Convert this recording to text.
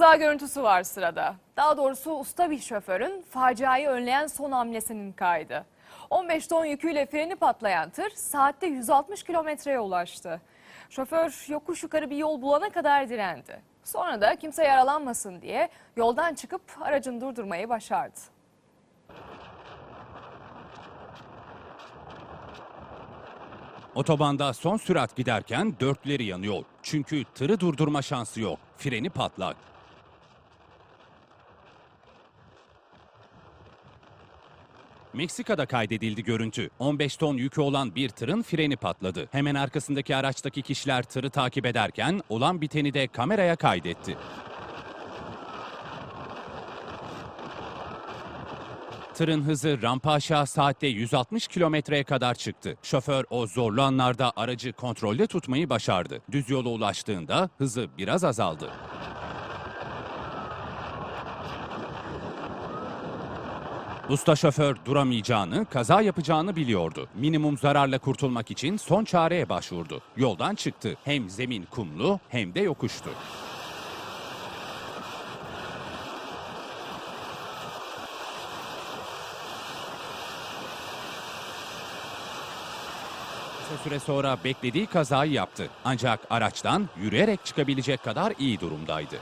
Kaza görüntüsü var sırada. Daha doğrusu usta bir şoförün faciayı önleyen son hamlesinin kaydı. 15 ton yüküyle freni patlayan tır saatte 160 kilometreye ulaştı. Şoför yokuş yukarı bir yol bulana kadar direndi. Sonra da kimse yaralanmasın diye yoldan çıkıp aracını durdurmayı başardı. Otobanda son sürat giderken dörtleri yanıyor. Çünkü tırı durdurma şansı yok. Freni patlak. Meksika'da kaydedildi görüntü. 15 ton yükü olan bir tırın freni patladı. Hemen arkasındaki araçtaki kişiler tırı takip ederken olan biteni de kameraya kaydetti. Tırın hızı rampa aşağı saatte 160 kilometreye kadar çıktı. Şoför o zorlu anlarda aracı kontrolde tutmayı başardı. Düz yola ulaştığında hızı biraz azaldı. Usta şoför duramayacağını, kaza yapacağını biliyordu. Minimum zararla kurtulmak için son çareye başvurdu. Yoldan çıktı. Hem zemin kumlu hem de yokuştu. Kısa süre sonra beklediği kazayı yaptı. Ancak araçtan yürüyerek çıkabilecek kadar iyi durumdaydı.